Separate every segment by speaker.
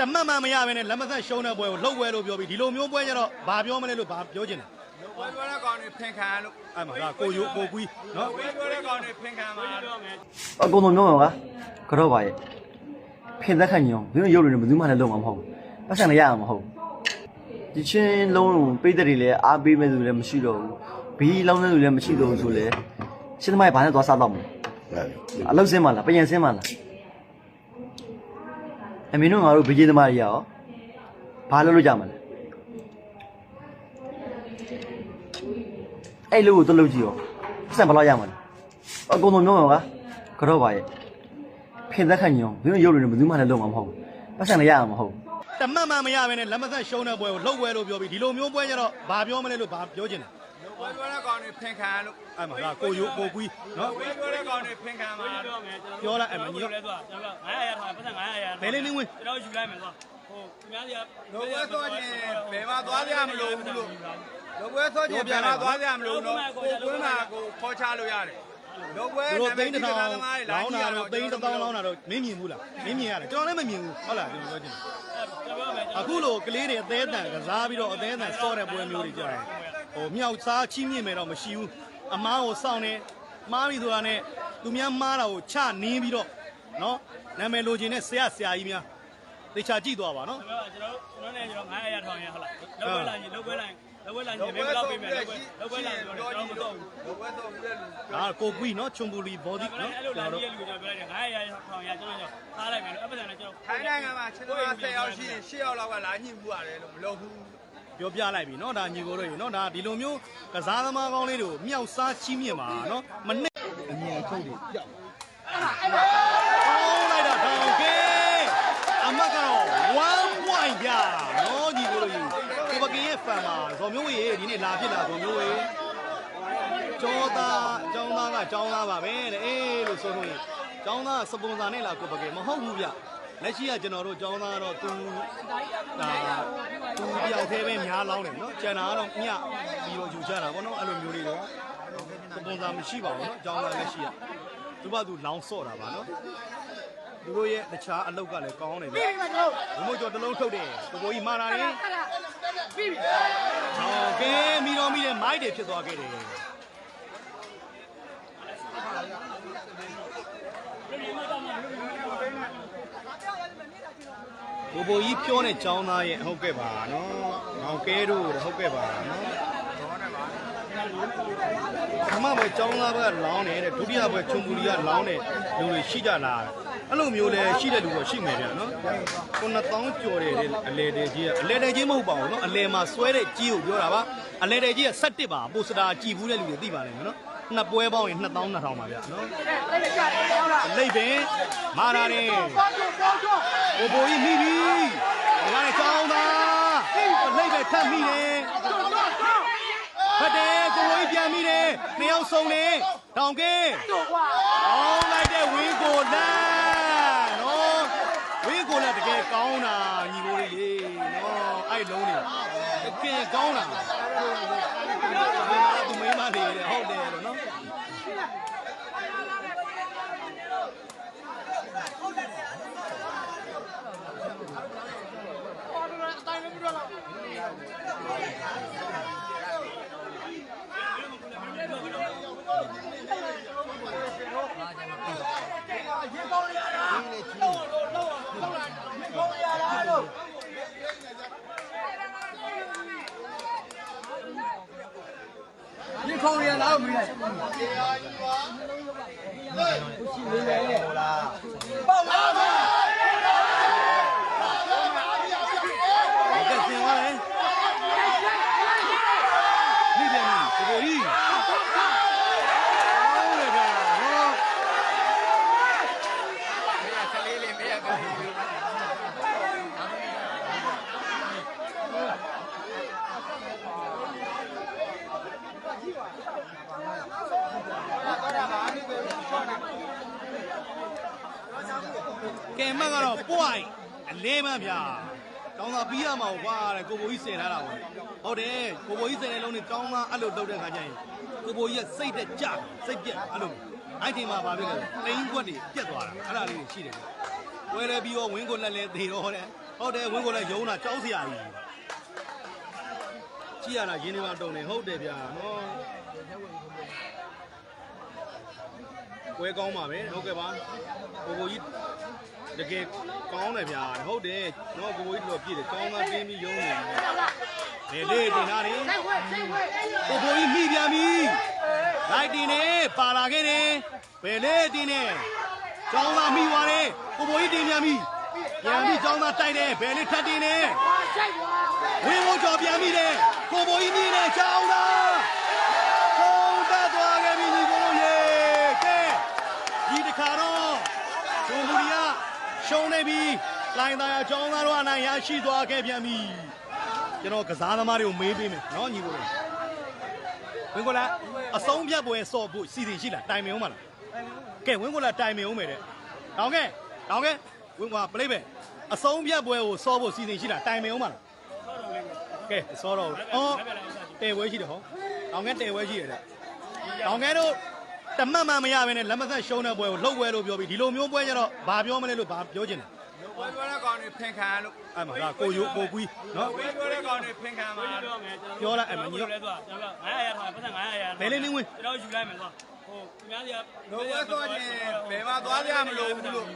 Speaker 1: တမတ်မှမရဘဲနဲ့လက်မဆက်ရှုံးတဲ့ပွဲကိုလှုပ်ပွဲလို့ပြောပြီးဒီလိုမျိုးပွဲကျတော့ဘာပြောမလဲလို့ဘာပြောချင်လဲ
Speaker 2: ဘယ်ပြောတဲ့ကောင်တွေဖင်ခံလို့
Speaker 1: အဲ့မှာဒါကိုယိုကိုကွီးနော်
Speaker 2: ဘယ်ပြောတဲ့ကောင်တွေဖင်ခံမှာလို့
Speaker 3: အကုန်လုံးပြောမှာပါကတော့ပါရဲ့ဖင်သက်ခန့်ညောင်းဘယ်လိုရုပ်တွေနဲ့ဘယ်သူမှလည်းလုံမှာမဟုတ်ဘူးပတ်စံလည်းရမှာမဟုတ်ဘူးဒီချင်းလုံးလုံးပိတ်တဲ့တွေလည်းအားပေးမဲ့သူလည်းမရှိတော့ဘူးဘီလောင်းတဲ့သူလည်းမရှိတော့ဘူးဆိုလေရှင်းသမိုင်းဘာနဲ့သွားစားတော့မလဲအလုတ်စင်းမလားပြန်စင်းမလား အမင်းတို့ငါတို့ဗကြီးသမားကြီးရောဘာလုပ်လို့ကြမလဲအဲ့လိုကိုတလုပ်ကြည့်ရောပတ်စံဘယ်လောက်ရမှာလဲအကုန်လုံးပြောမှာပါကတော့ပါရဲ့ဖင်သက်ခန့်ညောင်းဘယ်လိုရုပ်တွေနဲ့ဘယ်သူမှလည်းလုံမှာမဟုတ်ဘူးပတ်စံလည်းရမှာမဟုတ်ဘူး
Speaker 1: တမတ်မှမရဘဲနဲ့လက်မဆက်ရှုံးတဲ့ပွဲကိုလှုပ်ပွဲလို့ပြောပြီးဒီလိုမျိုးပွဲကျတော့ဘာပြောမလဲလို့ဘာပြောချင်လဲ
Speaker 2: ဘယ်ပြောတဲ့ကောင်တွေဖင်ခံလို့
Speaker 1: အဲ့မှာဒါကိုယိုကိုကွီးနော်
Speaker 2: ဘယ်ပြောတဲ့ကောင်တွေဖင်ခံမှာလို့
Speaker 1: ပြောလိုက်အဲ့မှာညီ
Speaker 4: တို့လဲဆိုတော့ကျွန်တော်900ရထားပတ်သက်900ရ
Speaker 1: ဘယ်လေးလေးဝင်
Speaker 4: ကျွန်တော်ယူလိုက်မယ်ဆိုဟိုခင်ဗျားစီက
Speaker 2: လောပွဲဆိုရင်ဘယ်မှာသွားကြမလို့ဘူးလို့လောပွဲဆိုရင်ဘယ်မှာသွားကြမလို့တော့ကိုကွင်းမှာကိုခေါ်ချလို့ရတယ်လောပွဲ
Speaker 1: သူတို့သိန်းတစ်ထောင်
Speaker 2: သမားတွေ
Speaker 1: လောင်းတာတော့သိန်းတစ်သောင်းလောင်းတာတော့မင်းမြင်ဘူးလားမင်းမြင်ရတယ်ကျွန်တော်လည်းမမြင်ဘူးဟုတ်လားကျွန်တော်ပြောချင်တယ်
Speaker 4: ကျွန်တော်ပြောမယ်
Speaker 1: အခုလိုကလေးတွေအသေးအတန်ကစားပြီးတော့အသေးအတန်စော့တဲ့ပွဲမျိုးတွေကြာရင် ဟိုမြောက်စားချီးမြှင့်မယ်တော့မရှိဘူးအမားကိုစောင့်နေမှားပြီဆိုတာနဲ့သူများမှားတာကိုချနင်းပြီးတော့နော်နာမည်လိုချင်တဲ့ဆရာဆရာကြီးများတေချာကြည့်သွားပါနော်
Speaker 4: ကျွန်တော်ကျွန်တော်ကျွန်တော်နဲ့ကျွန်တော်900ရထောင်ရဟုတ်လားလောက်ပွဲလာရင်လောက်ပွဲလာရင်လောက်ပွဲလာရင်ဘယ်လောက်ပေးမယ်လောက်ပွဲလောက်ပွဲလာရင်ကျွန်တော်မတော့ဘူး
Speaker 2: လောပွဲဆိုပြီးတဲ့လူ
Speaker 1: ဒါကကိုကွီနော်ချွန်ပူလီဘောဒီ
Speaker 4: ကျွန်တော်
Speaker 1: နော်
Speaker 4: အဲ့လို
Speaker 1: ကျွန်
Speaker 4: လာ
Speaker 1: တော်
Speaker 4: ကြ
Speaker 1: တို့
Speaker 4: ည့်ရလူကျွန်တော်ပြောလိုက်တယ်900ရထောင်ရကျွန်တော်ကျွန်တော်ထားလိုက်မယ်လို့အပ္ပဒံနဲ့ကျွန်တော်
Speaker 2: ထိုင်းနိုင်ငံမှာချင်းသွား10ယောက်ရှိရင်10ယောက်လောက်ကလာညှိမှုရတယ်လို့မလုပ်ဘူး
Speaker 1: ပြောပြလိုက်ပြီနော်ဒါညီကိုတို့ရေနော်ဒါဒီလိုမျိုးကစားသမားကောင်းလေးတွေကိုမြောက်စားချီးမြှင့်ပါနော်မနဲ့အမြင်ထုတ်တွေပြောက်ကောင်းလိုက်တာထောင်ကဲအမတ်ကတော့1 point ပြနော်ညီကိုတို့ရေကိုပကင်ရဲ့ဖန်မှာဇော်မျိုးဝေရေဒီနေ့လာဖြစ်လာဇော်မျိုးဝေကျော်သားကျောင်းသားကကျောင်းသားပါပဲတဲ့အေးလို့ဆိုလို့ရင်ကျောင်းသားစပွန်ဆာနဲ့လာကိုပကင်မဟုတ်ဘူးဗျ လက်ရှိကကျွန်တော်တို့ကျောင်းသားတော့သူဒါသူတယောက်သေးပဲများလောင်းတယ်နော်ကျန်တာကတော့ညပြီးတော့ယူချတာပေါ့နော်အဲ့လိုမျိုးလေးတော့စပွန်ဆာမရှိပါဘူးနော်ကျောင်းသားလက်ရှိကသူကသူလောင်းဆော့တာပါနော်သူတို့ရဲ့တခြားအလုပ်ကလည်းကောင်းတယ်ဗျဘုမို့ကျော်တစ်လုံးထုတ်တယ်ကိုကိုကြီးမှားတာလေဟုတ်ကဲမီတော်မီတဲ့မိုက်တွေဖြစ်သွားခဲ့တယ် ကိုဘိုကြီးပြောတဲ့ចောင်းသားရဲ့ဟုတ်ကဲ့ပါနော်။ငောင်ကဲတို့ဟုတ်ကဲ့ပါနော်။အမဘွယ်ចောင်းသားဘက်ကလောင်းတယ်တဲ့ဒုတိယဘွယ်ချုံပူလီကလောင်းတယ်လူတွေရှိကြလား။အဲ့လိုမျိုးလဲရှိတဲ့လူတော့ရှိမယ်ဗျာနော်။9000ကျော်တယ်တဲ့အလဲတဲ့ကြီးကအလဲတဲ့ကြီးမဟုတ်ပါဘူးနော်။အလဲမှာဆွဲတဲ့ကြီးကိုပြောတာပါ။အလဲတဲ့ကြီးက17ပါပိုစတာကြည်ဘူးတဲ့လူတွေသိပါလိမ့်မယ်နော်။ နှစ်ပွဲပေါင်းရင်2200ပါဗျာနော်။လိတ်ပင်မာတာတယ်ဘိုးဘိုကြီးမိပြီ။ဒါနဲ့ကောင်းသား။လိမ့်ပဲထပ်မိတယ်။ဖတ်တယ်ကိုဘိုးကြီးပြန်မိတယ်။နှစ်ယောက်ဆုံးနေ။တောင်ကဲ။ကောင်းလိုက်တဲ့ဝင်းကိုလန်းနော်။ဝင်းကိုလန်းတကယ်ကောင်းတာညီကိုလေးလေနော်။အဲ့လုံးနေတကယ်ကောင်းတာ။သူမိမလေးဟုတ်တယ်လို့နော်။
Speaker 2: ဒီ ခေါင်းရလာမင်းပေါ့လာပါ
Speaker 1: ဟုတ်ကဲ့ဆင်သွားတယ်မိတယ်မိကိုကိုကြီးဟုတ်တယ်ဗျာဟော
Speaker 2: ကလေးလေးမရကလေးလေး
Speaker 1: ကဲမတ်ကတော့ point အ လဲမှဗျာတောင်းသာပြီးရမှာကွာတဲ့ကိုဘိုကြီးစင်ထားတာပေါ့ဟုတ်တယ်ကိုဘိုကြီးစင်တဲ့လုံးနဲ့တောင်းသာအဲ့လိုလုပ်တဲ့ခါကျရင်ကိုဘိုကြီးကစိတ်တက်ကြစိတ်ပြက်အဲ့လိုအဲ့ဒီမှာဘာဖြစ်လဲတိန်ခွက်တွေပြက်သွားတာအဲ့ဒါလေးတွေရှိတယ်ဝဲလဲပြီးတော့ဝင်းကိုလက်လဲသေးတော့တဲ့ဟုတ်တယ်ဝင်းကိုလည်းယုံတာကြောက်စရာကြီးကြည့်ရတာရင်းနေမှာတုံနေဟုတ်တယ်ဗျာနော် ဝဲကောင်းပါပဲဟုတ်ကဲ့ပါကိုကိုကြီးတကယ်ကောင်းတယ်ဗျာဟုတ်တယ်နော်ကိုကိုကြီးတော်ပြည့်တယ်ကောင်းသားတင်းပြီးယုံနေတယ်လေလေတင်သားနေကိုကိုကြီးမိပြန်ပြီလိုက်တင်နေပါလာခဲ့တယ်ဘယ်လေတင်နေကျောင်းသားမိသွားတယ်ကိုကိုကြီးတင်ပြန်ပြီပြန်ပြီးကျောင်းသားတိုက်တယ်ဘယ်လေထပ်တင်နေဝင်းမိုးကျော်ပြန်ပြီတယ်ကိုကိုကြီးမြင်တယ်ကျောင်းသားခုံတက်သွားခဲ့ပြီညီကိုရေကဲဒီတစ်ခါတော့ဒုံဘူရီက ရှုံးနေပြီလိုင်းသားရကျောင်းသားတို့အနိုင်ရရှိသွားခဲ့ပြန်ပြီကျွန်တော်ကစားသမားတွေကိုမေးပေးမယ်နော်ညီကိုရေဝင်းကိုလာအဆုံးဖြတ်ပွဲစော့ဖို့စီစဉ်ရှိလားတိုင်မင်အောင်မလားကဲဝင်းကိုလာတိုင်မင်အောင်မယ်တဲ့တောင်းကဲတောင်းကဲဝင်းကပလိပဲအဆုံးဖြတ်ပွဲကိုစော့ဖို့စီစဉ်ရှိလားတိုင်မင်အောင်မလားကဲစောတော့အော်တဲပွဲရှိတယ်ဟောတောင်းကဲတဲပွဲရှိတယ်တဲ့တောင်းကဲတို့ တမတ်မှမရဘဲနဲ့လက်မဆက်ရှုံးတဲ့ပွဲကိုလှုပ်ပွဲလို့ပြောပြီးဒီလိုမျိုးပွဲကျတော့ဘာပြောမလဲလို့ဘာပြောချင်တယ်
Speaker 2: ဘွဲပြောတဲ့ကောင်တွေဖင်ခံလို့
Speaker 1: အဲ့မှာဒါကိုယိုကိုကွီးနော်
Speaker 2: ဘွဲပြောတဲ့ကောင်တွေဖင်ခံမှာ
Speaker 4: ပြောမယ်ကျွန်တော်
Speaker 1: ပြောလိုက်အဲ့မညီတော့
Speaker 4: လဲသွားကျွန်တော်900ရထားပတ်စံ900ရ
Speaker 1: ဘယ်လေးလေးဝင်
Speaker 4: ကျွန်တော်ယူလိုက်မယ်သွားဟိုခင်ဗျားစီက
Speaker 2: လောဘွဲဆိုရင်ဘယ်မှာသွားကြမလို့ဘူးလို့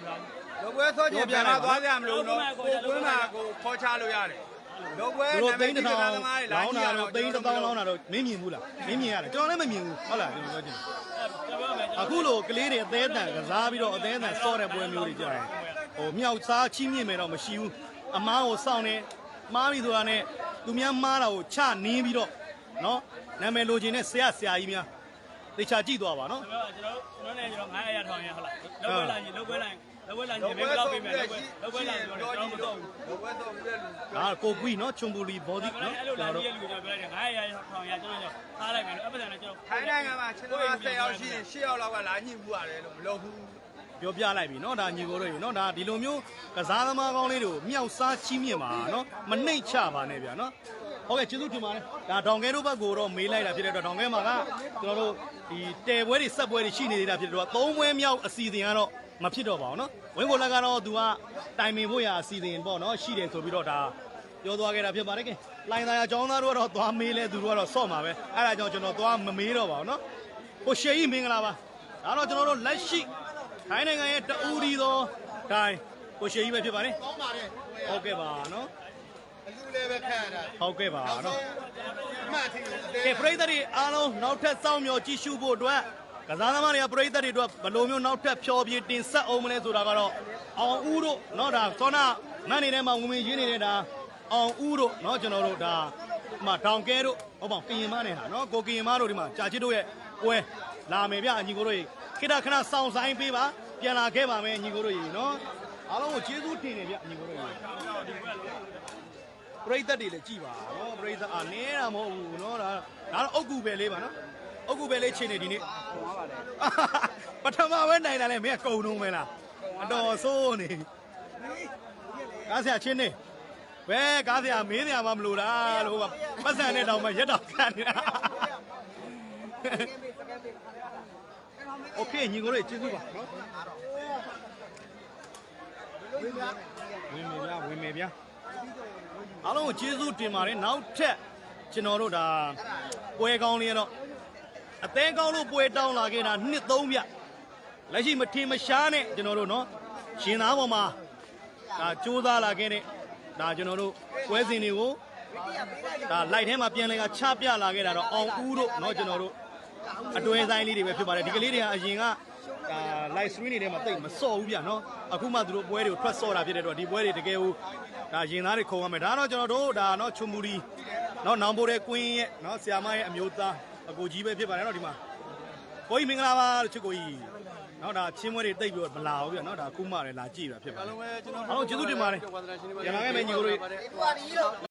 Speaker 2: လောဘွဲဆိုရင်ဘယ်မှာသွားကြမလို့နော်ကိုကွင်းမှာကိုခေါ်ချလို့ရတယ် လောဘွဲ
Speaker 1: သူတို့သိန်း
Speaker 2: နာ
Speaker 1: တစ်
Speaker 2: မည်
Speaker 1: ထောင်
Speaker 2: ကြီးကသမားတွေ
Speaker 1: လောင်းတာ
Speaker 2: လာ
Speaker 1: တော့သိန်းတစ်ထောင်လောင်းတာတော့မင်းမြင်ဘူးလားမင်းမြင်ရတယ်ကျွန်တော်လည်းမမြင်ဘူးဟုတ်လားကျွန်တော်ပြောချင်
Speaker 4: ကျွန်တော်ပြောမယ်
Speaker 1: အခုလိုကလေးတွေအသေးအတန်ကစားပြီးတော့အသေးအတန်စော့တဲ့ပွဲမျိုးတွေကြာရင်ဟိုမြောက်စားချီးမြှင့်မယ်တော့မရှိဘူးအမားကိုစောင့်နေမားပြီဆိုတာနဲ့သူများမားတာကိုချနင်းပြီးတော့နော်နာမည်လိုချင်တဲ့ဆရာဆရာကြီးများတေချာကြည့်သွားပါနော်
Speaker 4: ကျွန်တော်ကျွန်တော်ကျွန်တော်နဲ့ကျွန်တော်900ရထောင်ရဟုတ်လားလောက်ပွဲလာရင်လောက်ပွဲလာရင် လောက်ပွဲလာရင်ဘယ်လောက်ပေးမယ်လောက်ပွဲလောက်ပွဲလာရင်ကျွန်တော်မတော့ဘူး
Speaker 2: လောဘွဲဆိုပြီးတဲ့လူ
Speaker 1: ဒါကိုကွီးနော်ချွန်ပူလီဘောဒီ
Speaker 4: ကျွန်တော်
Speaker 1: နော်
Speaker 4: အဲ့လို
Speaker 1: ကျွန်
Speaker 4: လာ
Speaker 1: တော်
Speaker 4: ကြ
Speaker 1: တို့
Speaker 4: ည့်လူကျွန်တော်ပြောလိုက်တယ်900ရထောင်ရကျွန်တော်ထားလိုက်မယ်အပတ်စံနဲ့ကျွန်တော်
Speaker 2: ထိုင်းနိုင်ငံမှာခြေတော်10ယောက်ရှိရင်10ယောက်လောက်ကလာညှိမှုရတယ်လို့မလုပ်ဘူး
Speaker 1: ပြောပြလိုက်ပြီเนาะဒါညီကိုတို့ရေเนาะဒါဒီလိုမျိုးကစားသမားကောင်းလေးတွေကိုမြောက်စားချီးမြှင့်ပါเนาะမနှိမ့်ချပါနဲ့ဗျာเนาะဟုတ်ကဲ့ကျေးဇူးတင်ပါတယ်ဒါဒေါင်ကဲတို့ဘက်ကိုတော့မေးလိုက်တာဖြစ်တဲ့အတွက်ဒေါင်ကဲမှာကကျွန်တော်တို့ဒီတဲပွဲတွေဆက်ပွဲတွေရှိနေသေးတာဖြစ်တဲ့အတွက်သုံးပွဲမြောက်အစီအစဉ်ကတော့ မဖြစ်တော့ပါဘူးเนาะဝင်းကိုလက်ကတော့သူကတိုင်ပင်ဖို့ရအစီအစဉ်ပေါ့เนาะရှိတယ်ဆိုပြီးတော့ဒါပြောသွားခဲ့တာဖြစ်ပါတယ်ကဲလိုင်းသားရအကြောင်းသားတို့ကတော့သွားမေးလဲသူတို့ကတော့စော့မှာပဲအဲ့ဒါကြောင့်ကျွန်တော်သွားမမေးတော့ပါဘူးเนาะကိုရှေကြီးမင်္ဂလာပါဒါတော့ကျွန်တော်တို့လက်ရှိ ထိုင်းနိုင်ငံရဲ့တူဒီသောတိုင်းကိုရှေကြီးပဲဖြစ်ပါတယ်ကောင်းပါတယ်ဟုတ်ကဲ့ပါနော်
Speaker 2: အလူလည်းပဲခံရတာ
Speaker 1: ဟုတ်ကဲ့ပါနော်
Speaker 2: အမှတ်ထင်တယ်
Speaker 1: ကဲပရိသတ်တွေအားလုံးနောက်ထပ်စောင့်မျှော်ကြည့်ရှုဖို့အတွက် ကစားသမားတွေကပရိသတ်တွေအတွက်ဘယ်လိုမျိုးနောက်ထပ်ဖျော်ဖြေတင်ဆက်အောင်မလဲဆိုတာကတော့အောင်ဦးတို့เนาะဒါစောနာမန်နေထဲမှာဝင်ဝင်ရင်းနေတဲ့ဒါအောင်ဦးတို့เนาะကျွန်တော်တို့ဒါဒီမှာဒေါင်ကဲတို့ဟုတ်ပါဘူးကရင်မနဲ့ဟာเนาะကိုကရင်မတို့ဒီမှာကြာချစ်တို့ရဲ့ပွဲလာမယ်ဗျအညီကိုတို့ရေခိတခဏစောင့်ဆိုင်ပေးပါပြန်လာခဲ့ပါမယ်ညီကိုတို့ရေเนาะအားလုံးကိုကျေးဇူးတင်နေဗျအညီကိုတို့ရေပရိသတ်တွေလည်းကြည်ပါเนาะပရိသတ်အာနည်းတာမဟုတ်ဘူးเนาะဒါဒါတော့အုတ်ကူပဲလေးပါเนาะ အုတ်ကူပဲလေးချိန်နေဒီနေ့ ပထမပဲနိုင်တာလဲမင်းကကုံလုံးပဲလားအတော်ဆိုးနေကားဆရာချင်းနေဘဲကားဆရာမင်းဆရာမှမလို့လားလို့ကပတ်စံနဲ့တောင်မှရက်တော့ခံနေတာโอเคညီကိုတို့ကျေးဇူးပါနော်ဝင်မေဗျာဝင်မေဗျာအားလုံးကိုကျေးဇူးတင်ပါတယ်နောက်ထပ်ကျွန်တော်တို့ဒါပွဲကောင်းလေးကတော့ အသေးကောင်းလို့ပွဲတောင်းလာခဲ့တာနှစ်သုံးပြလက်ရှိမထင်မရှားနဲ့ကျွန်တော်တို့နော်ရှင်သားပေါ်မှာဒါစူးစမ်းလာခဲ့တဲ့ဒါကျွန်တော်တို့ပွဲစဉ်တွေကိုဒါလိုက်ထဲမှာပြန်လဲကချပြလာခဲ့တာတော့အောင်ဦးတို့နော်ကျွန်တော်တို့အတွဲဆိုင်လေးတွေပဲဖြစ်ပါတယ်ဒီကလေးတွေကအရင်ကဒါ live stream တွေထဲမှာတိတ်မစော့ဘူးဗျနော်အခုမှသူတို့ပွဲတွေကိုထွက်စော့တာဖြစ်တဲ့အတွက်ဒီပွဲတွေတကယ်ဟိုဒါရင်သားတွေခုံရမယ်ဒါတော့ကျွန်တော်တို့ဒါနော်ချွန်မူရီနော်နောင်ပိုးတဲ့ကွင်းရဲ့နော်ဆီယာမရဲ့အမျိုးသား အကိုကြီးပဲဖြစ်ပါတယ်နော်ဒီမှာကိုကြီးမင်္ဂလာပါလို့ချစ်ကိုကြီးနော်ဒါချင်းမွေးတွေတိတ်ပြီးတော့မလာဘူးဗျနော်ဒါခုမှလည်းလာကြည့်တာဖြစ်ပါတယ်အားလုံးပဲကျွန်တော်အားလုံးကျေးဇူးတင်ပါတယ်ပြန်လာခဲ့မယ်ညီကိုတို့